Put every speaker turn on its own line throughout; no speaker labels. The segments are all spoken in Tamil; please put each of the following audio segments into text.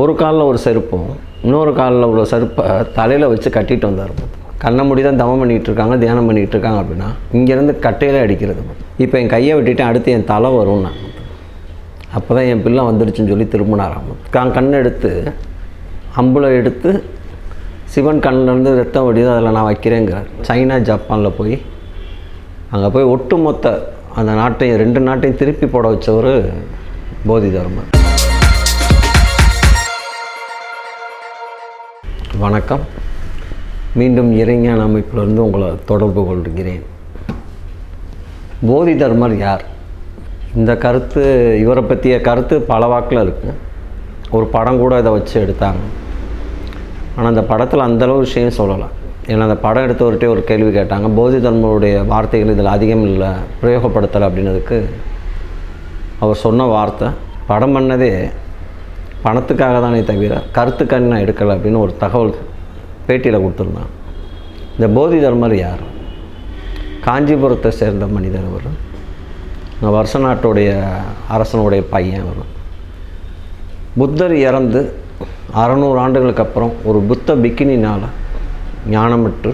ஒரு காலில் ஒரு செருப்பும் இன்னொரு காலில் உள்ள செருப்பை தலையில் வச்சு கட்டிட்டு வந்தார். கண்ணை மூடி தான் தவம் பண்ணிகிட்டு இருக்காங்க தியானம் பண்ணிகிட்டு இருக்காங்க அப்படின்னா இங்கேருந்து கட்டையில அடிக்கிறது. இப்போ என் கையை விட்டுட்டு அடுத்து என் தலை வரும் நான் அப்போ தான் என் பிள்ளை வந்துடுச்சுன்னு சொல்லி திரும்பினாராம். நான் கண் எடுத்து அம்புல எடுத்து சிவன் கண்ணிலேருந்து ரத்தம் வடிது அதில் நான் வைக்கிறேங்கிறார் சைனா ஜப்பானில் போய் அங்கே போய் ஒட்டுமொத்த அந்த நாட்டையும் ரெண்டு நாட்டையும் திருப்பி போட வச்சவர் போதி தர்மர். வணக்கம். மீண்டும் இறைஞான அமைப்பிலிருந்து உங்களை தொடர்பு கொள்கிறேன். போதி தர்மர் யார்? இந்த கருத்து இவரை பற்றிய கருத்து பல வாக்கில் இருக்குது ஒரு படம் கூட இதை வச்சு எடுத்தாங்க. ஆனால் அந்த படத்தில் அந்தளவு விஷயம் சொல்லலாம் ஏன்னா அந்த படம் எடுத்தவர்கிட்டே ஒரு கேள்வி கேட்டாங்க. போதி தர்மருடைய வார்த்தைகள் இதில் அதிகம் இல்லை பிரயோகப்படுத்தலை அப்படின்னதுக்கு அவர் சொன்ன வார்த்தை படம் பண்ணதே பணத்துக்காக தானே தவிர கருத்துக்காண்டி நான் எடுக்கலை அப்படின்னு ஒரு தகவல் பேட்டியில் கொடுத்துருந்தான். இந்த போதி தர்மர் யார்? காஞ்சிபுரத்தை சேர்ந்த மனிதர் அவர். வருஷ நாட்டுடைய அரசனுடைய பையன் அவர். புத்தர் இறந்து அறநூறு ஆண்டுகளுக்கு அப்புறம் ஒரு புத்த பிக்கினினால் ஞானமிட்டு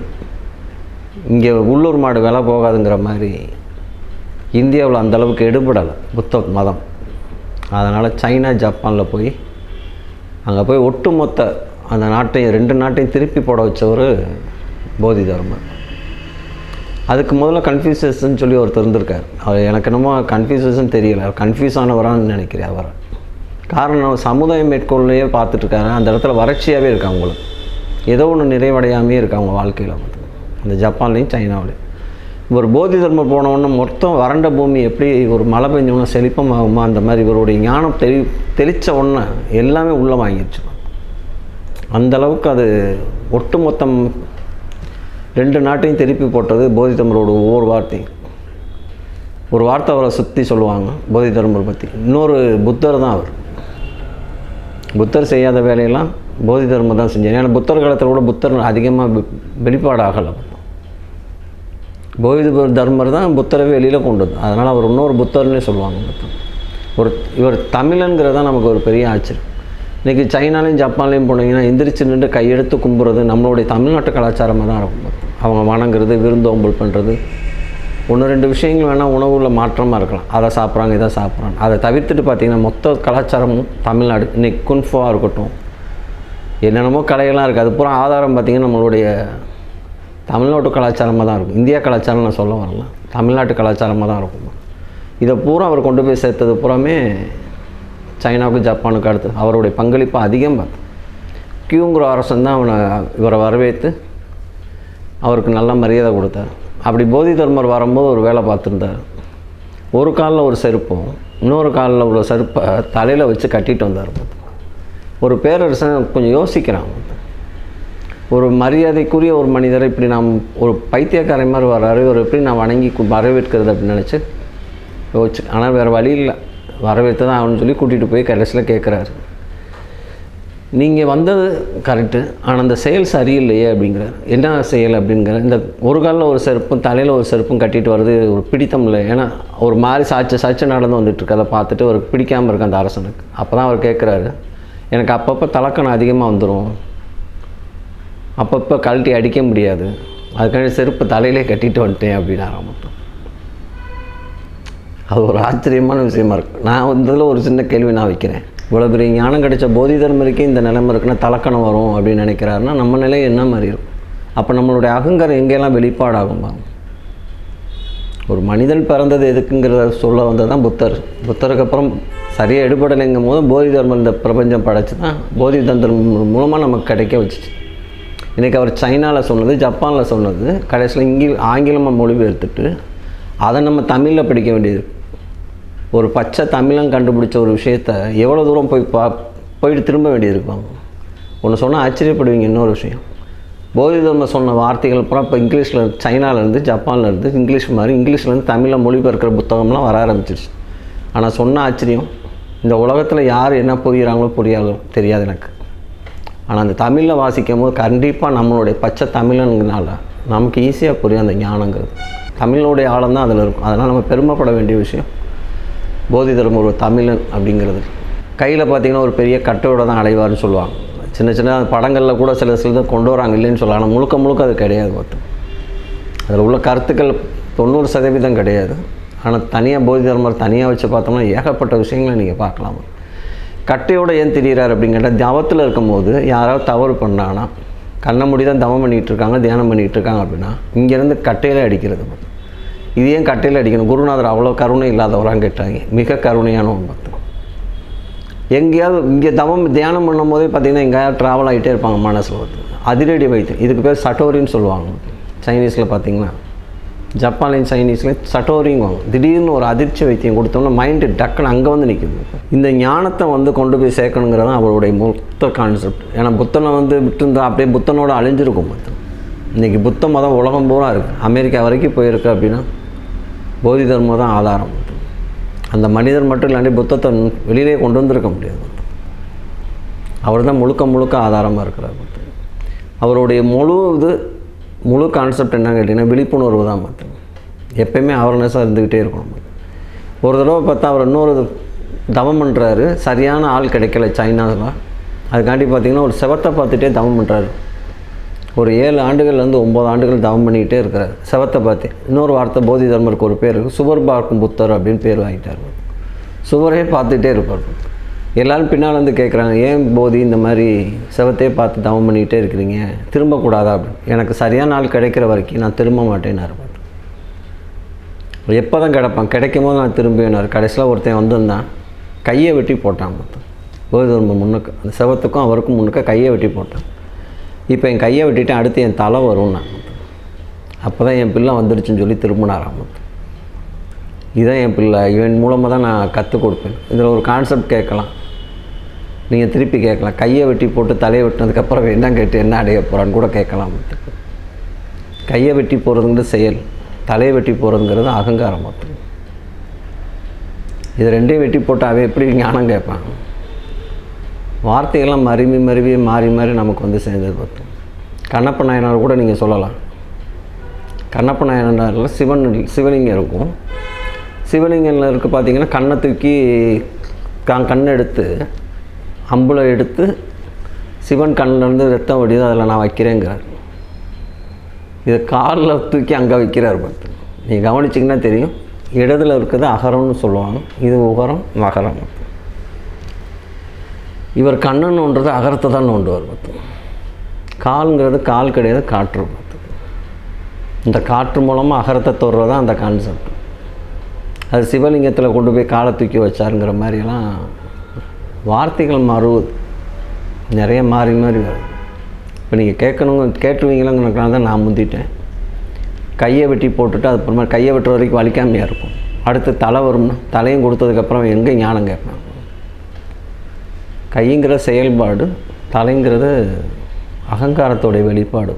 இங்கே உள்ளூர் மாடு விலை போகாதுங்கிற மாதிரி இந்தியாவில் அந்தளவுக்கு எடுபடலை புத்த மதம். அதனால் சைனா ஜப்பானில் போய் அங்கே போய் ஒட்டுமொத்த அந்த நாட்டையும் ரெண்டு நாட்டையும் திருப்பி போட வச்சவர் போதி தர்மர் அதுக்கு முதல்ல கன்ஃபியூசஸ்ன்னு சொல்லி ஒருத்தர் இருந்திருக்கார். அவர் எனக்கு என்னமோ கன்ஃபியூசஸ்ன்னு தெரியல. கன்ஃபியூஸ் ஆனவரான்னு நினைக்கிறேன் அவர். காரணம் சமுதாயம் மேற்கொள்ளையே பார்த்துட்ருக்காரு அந்த இடத்துல வறட்சியாகவே இருக்காங்க அவங்களுக்கு. ஏதோ ஒன்று நிறைவடையாமே இருக்காங்க அவங்க வாழ்க்கையில். அந்த ஜப்பான்லேயும் சைனாவிலையும். ஒரு போதி தர்மம் போனவொன்னே மொத்தம் வறண்ட பூமி எப்படி ஒரு மழை பெஞ்சோன்னா செழிப்பமாகுமா? அந்த மாதிரி இவருடைய ஞானம் தெளி தெளித்த உடனே எல்லாமே உள்ளே வாங்கிடுச்சு. அந்த அளவுக்கு அது ஒட்டுமொத்தம் ரெண்டு நாட்டையும் திருப்பி போட்டது போதி தர்மரோட ஒவ்வொரு வார்த்தையும். ஒரு வார்த்தை அவரை சுற்றி சொல்லுவாங்க போதி தர்மரை பற்றி இன்னொரு புத்தர் தான் அவர். புத்தர் செய்யாத வேலையெல்லாம் போதி தர்மம் தான் செஞ்சார். ஏன்னா புத்தர் காலத்தில் கூட புத்தர் அதிகமாக வெளிப்பாடாகலை போதி தர்மர் தான் புத்தரை வெளியில் கொண்டு வந்தார் அதனால் அவர் இன்னொரு புத்தர்னே சொல்லுவாங்க புத்தர் ஒரு இவர் தமிழங்கிறது தான் நமக்கு ஒரு பெரிய ஆச்சரியம். இன்றைக்கி சைனாலையும் ஜப்பான்லேயும் போனீங்கன்னா எந்திரிச்சு நின்று கையெடுத்து கும்புறது நம்மளுடைய தமிழ்நாட்டு கலாச்சாரமாக தான் இருக்கும் அவங்க வணங்குறது விருந்தோம்பல் பண்ணுறது ஒன்று ரெண்டு விஷயங்கள் வேணால் உணவுல மாற்றமாக இருக்கலாம். அதை சாப்பிட்றாங்க இதை சாப்பிட்றாங்க. அதை தவிர்த்துட்டு பார்த்திங்கன்னா மொத்த கலாச்சாரமும் தமிழ்நாடு இன்றைக்கி குன்ஃபோவாக இருக்கட்டும். என்னென்னமோ கலையெல்லாம் இருக்குது அது பூரா ஆதாரம் பார்த்திங்கன்னா நம்மளுடைய தமிழ்நாட்டு கலாச்சாரமாக தான் இருக்கும். இந்தியா கலாச்சாரம் நான் சொல்ல வரல. தமிழ்நாட்டு கலாச்சாரமாக தான் இருக்கும். இதை பூரா அவர் கொண்டு போய் சேர்த்தது பூராமே சைனாவுக்கு ஜப்பானுக்கு அடுத்து. அவருடைய பங்களிப்பு அதிகம் பார்த்து. கியூங்கிற அரசன் தான் அவனை இவரை வரவேற்று அவருக்கு நல்ல மரியாதை கொடுத்தார். அப்படி போதி தர்மர் வரும்போது ஒரு வேலை பார்த்துருந்தார். ஒரு காலில் ஒரு செருப்பும் இன்னொரு காலில் உள்ள செருப்பை தலையில் வச்சு கட்டிட்டு வந்தார். ஒரு பேரரசன் கொஞ்சம் யோசிக்கிறான். ஒரு மரியாதைக்குரிய ஒரு மனிதரை இப்படி நாம் ஒரு பைத்தியக்காரை மாதிரி வர்றாரு இவர் எப்படி நான் வணங்கி வரவேற்கிறது அப்படின்னு நினச்சி யோசிச்சு ஆனால் வேறு வழி இல்லை. வரவேற்று தான் ஆகணும்னு சொல்லி கூட்டிகிட்டு போய் கடைசியில் கேட்குறாரு நீங்கள் வந்தது கரெக்டு ஆனால் அந்த செயல் சரியில்லையே அப்படிங்கிறார். என்ன செயல் அப்படிங்கிற இந்த ஒரு காலில் ஒரு செருப்பும் தலையில் ஒரு செருப்பும் கட்டிட்டு வர்றது ஒரு பிடித்தம் இல்லை. ஏன்னா ஒரு மாதிரி சாய்ச்சி சாட்சி நடந்து வந்துட்டு அதை பார்த்துட்டு அவருக்கு பிடிக்காமல் இருக்கு அந்த அரசனுக்கு. அப்போ தான் அவர் கேட்குறாரு எனக்கு அப்பப்போ தலக்கணம் அதிகமாக வந்துடும் அப்பப்போ கழட்டி அடிக்க முடியாது. அதுக்காண்டி செருப்பு தலையிலே கட்டிட்டு வந்துட்டேன் அப்படின்னாராம் மொத்தம் அது ஒரு ஆச்சரியமான விஷயமா இருக்கு. நான் வந்து இதில் ஒரு சின்ன கேள்வி நான் வைக்கிறேன். இவ்வளோ பெரிய ஞானம் கிடைச்ச போதி தர்மருக்கே இந்த நிலைமை இருக்குன்னா தலக்கணம் வரும் அப்படின்னு நினைக்கிறாருன்னா நம்ம நிலை என்ன மாதிரி இருக்கும்? அப்போ நம்மளுடைய அகங்காரம் எங்கெல்லாம் வெளிப்பாடாகும் ஒரு மனிதன் பிறந்தது எதுக்குங்கிறத சொல்ல வந்தது தான் புத்தர். புத்தருக்கு அப்புறம் சரியாக எடுபடலைங்கும் போது போதி தர்மம் இந்த பிரபஞ்சம் படைச்சு தான் போதி தந்திரம் மூலமாக நமக்கு கிடைக்க வச்சுச்சு. இன்றைக்கி அவர் சைனாவில் சொன்னது ஜப்பானில் சொன்னது கடைசியில் இங்கி ஆங்கிலமாக மொழிபெயர்த்துட்டு அதை நம்ம தமிழில் படிக்க வேண்டியது ஒரு பச்சை தமிழன் கண்டுபிடிச்ச ஒரு விஷயத்த எவ்வளோ தூரம் போய் பா போயிட்டு திரும்ப வேண்டியிருக்கும் ஒன்று சொன்னால் ஆச்சரியப்படுவீங்க இன்னொரு விஷயம். போதி தர்மம் சொன்ன வார்த்தைகள் பூரா இப்போ இங்கிலீஷில் சைனாலேருந்து ஜப்பான்லேருந்து இங்கிலீஷ் மாதிரி இங்கிலீஷ்லேருந்து தமிழில் மொழிபெயர்க்கிற புத்தகம்லாம் வர ஆரம்பிச்சிருச்சு. ஆனால் சொன்ன ஆச்சரியம் இந்த உலகத்தில் யார் என்ன புரிகிறாங்களோ புரியாதோ தெரியாது எனக்கு. ஆனால் அந்த தமிழில் வாசிக்கும் போது கண்டிப்பாக நம்மளுடைய பச்சை தமிழனுங்கனால நமக்கு ஈஸியாக புரியும் அந்த ஞானங்கிறது தமிழனுடைய ஆழம் தான் அதில் இருக்கும். அதனால் நம்ம பெருமைப்பட வேண்டிய விஷயம் போதி தரும் ஒரு தமிழன் அப்படிங்கிறது. கையில் பார்த்தீங்கன்னா ஒரு பெரிய கட்டையோட தான் அடைவார்னு சொல்லுவாங்க. சின்ன சின்ன படங்களில் கூட சில சிலதை கொண்டு வராங்க இல்லைன்னு சொல்லலாம். ஆனால் முழுக்க முழுக்க அது கிடையாது பார்த்து. அதில் உள்ள கருத்துக்கள் தொண்ணூறு சதவீதம் கிடையாது. ஆனால் தனியாக போதி தர்மர் தனியாக வச்சு பார்த்தோம்னா ஏகப்பட்ட விஷயங்களை நீங்கள் பார்க்கலாம். கட்டையோடு ஏன் திரியிறார் அப்படின்னு கேட்டால் தவத்தில் இருக்கும்போது யாராவது தவறு பண்ணாங்கன்னா கண்ணை மூடி தான் தவம் பண்ணிகிட்டு இருக்காங்க தியானம் பண்ணிகிட்டு இருக்காங்க அப்படின்னா இங்கேருந்து கட்டையில் அடிக்கிறது இது ஏன் கட்டையில் அடிக்கணும்? குருநாதர் அவ்வளோ கருணை இல்லாதவரான்னு கேட்டாங்க. மிக கருணையானவன் பார்த்து எங்கேயாவது இங்கே தவம் தியானம் பண்ணும் போதே பார்த்தீங்கன்னா எங்கேயாவது ட்ராவல் ஆகிட்டே இருப்பாங்க மனசில் ஒருத்தர் அதிரடி வைத்தியம் இதுக்கு பேர் சட்டோரின்னு சொல்லுவாங்க. சைனீஸில் பார்த்தீங்கன்னா ஜப்பான்லையும் சைனீஸ்லையும் சட்டோரிங்குவாங்க. திடீர்னு ஒரு அதிர்ச்சி வைத்தியம் கொடுத்தோம்னா மைண்டு டக்குன்னு அங்கே வந்து நிற்கிது இந்த ஞானத்தை வந்து கொண்டு போய் சேர்க்கணுங்கிறது தான் அவருடைய மொத்த கான்செப்ட் ஏன்னா புத்தனை வந்து விட்டுருந்தா அப்படியே புத்தனோட அழிஞ்சிருக்கும் புத்தன் இன்றைக்கி புத்த மதம் உலகம் பூரா இருக்குது அமெரிக்கா வரைக்கும் போயிருக்கு அப்படின்னா போதி தர்மம் தான் ஆதாரம். அந்த மனிதர் மட்டும் இல்லாண்டி புத்தத்தை வெளியிலே கொண்டு வந்திருக்க முடியாது அவர் தான் முழுக்க முழுக்க ஆதாரமாக இருக்கிறார் அவருடைய முழு இது முழு கான்செப்ட் என்னன்னு கேட்டிங்கன்னா விழிப்புணர்வு தான் மற்ற எப்பயுமே அவேர்னஸாக இருந்துக்கிட்டே இருக்கணும். ஒரு தடவை பார்த்தா அவர் இன்னொரு தவம் பண்ணுறாரு சரியான ஆள் கிடைக்கல சைனாவில் அதுக்காண்டி பார்த்தீங்கன்னா ஒரு செவத்தை பார்த்துட்டே தவம் பண்ணுறாரு ஒரு ஏழு ஆண்டுகள்லேருந்து ஒம்பது ஆண்டுகள் தவம் பண்ணிக்கிட்டே இருக்கிறார். செவத்தை பார்த்து. இன்னொரு வார்த்தை போதி தர்மருக்கு ஒரு பேர் இருக்குது சுவர் பார்க்கும் புத்தர் அப்படின்னு பேர் வாங்கிட்டார். சுவரே பார்த்துட்டே இருப்பார். எல்லோரும் பின்னால் வந்து கேட்குறாங்க ஏன் போதி இந்த மாதிரி செவத்தையே பார்த்து தவம் பண்ணிக்கிட்டே இருக்கிறீங்க? திரும்பக்கூடாதா? அப்படின்னு. எனக்கு சரியான நாள் கிடைக்கிற வரைக்கும் நான் திரும்ப மாட்டேன்னாரு எப்போ தான் கிடப்பான்? கிடைக்கும் போது நான் திரும்பினார் கடைசியில் ஒருத்தன் வந்திருந்தான். கையை வெட்டி போட்டான் மொத்தம். போதி முன்னுக்கு அந்த செவத்துக்கும் அவருக்கும் முன்னுக்க கையை வெட்டி போட்டான். இப்போ என் கையை வெட்டிட்டேன் அடுத்து என் தலை வரும் நான் அப்போ தான் என் பிள்ளை வந்துருச்சுன்னு சொல்லி திரும்பினாராம் இதுதான் என் பிள்ளை. இவன் மூலமாக தான் நான் கற்றுக் கொடுப்பேன். இதில் ஒரு கான்செப்ட் கேட்கலாம். நீங்கள் திருப்பி கேட்கலாம். கையை வெட்டி போட்டு தலையை வெட்டினதுக்கப்புறம் என்ன கேட்டு என்ன அடைய போகிறான்னு கூட கேட்கலாம். கையை வெட்டி போகிறதுங்கிறது செயல். தலையை வெட்டி போகிறதுங்கிறது அகங்காரம் மட்டும் இது ரெண்டையும் வெட்டி போட்டு அவன் எப்படி ஞானம் கேட்பான்? வார்த்தைகள்லாம் மருவி மருவி மாறி மாறி நமக்கு வந்து சேர்ந்தது பார்த்தோம் கண்ணப்ப நாயனார் கூட நீங்கள் சொல்லலாம். கண்ணப்ப நாயனாரில் சிவன் சிவலிங்கம் இருக்கும். சிவலிங்கத்தில் இருக்க பார்த்தீங்கன்னா கண்ணை தூக்கி கண் எடுத்து அம்புல எடுத்து சிவன் கண்ணிலேருந்து ரத்தம் வடிது அதில் நான் வைக்கிறேங்கிறார். இதை காலில் தூக்கி அங்கே வைக்கிறார் பார்த்து நீங்கள் கவனிச்சிங்கன்னா தெரியும். இடத்துல இருக்கிறது அகரம்னு சொல்லுவாங்க. இது உகரம் மகரம். இவர் கண்ணன் ஒன்றது அகரத்தை தான் நோண்டுவார் பார்த்து கால்ங்கிறது கால் கிடையாது காற்று பார்த்து இந்த காற்று மூலமாக அகரத்தை தொடுறது தான் அந்த கான்செப்ட் அது சிவலிங்கத்தில் கொண்டு போய் காலை தூக்கி வச்சாருங்கிற மாதிரியெல்லாம் வார்த்தைகள் மாறுவது. நிறைய மாறி மாறி வரும். இப்போ நீங்கள் கேட்கணுங்க கேட்டுருவீங்களங்கிறதுனால தான் நான் முந்திட்டேன். கையை வெட்டி போட்டுட்டு அதுக்கப்புறமா கையை வெட்டுற வரைக்கும் வலிக்காமையாக இருக்கும். அடுத்து தலை வரும்னா தலையும் கொடுத்ததுக்கப்புறம் எங்கே ஞானம் கேட்பேன். கைங்கிற செயல்பாடு தலைங்கிறது அகங்காரத்தோடைய வெளிப்பாடு.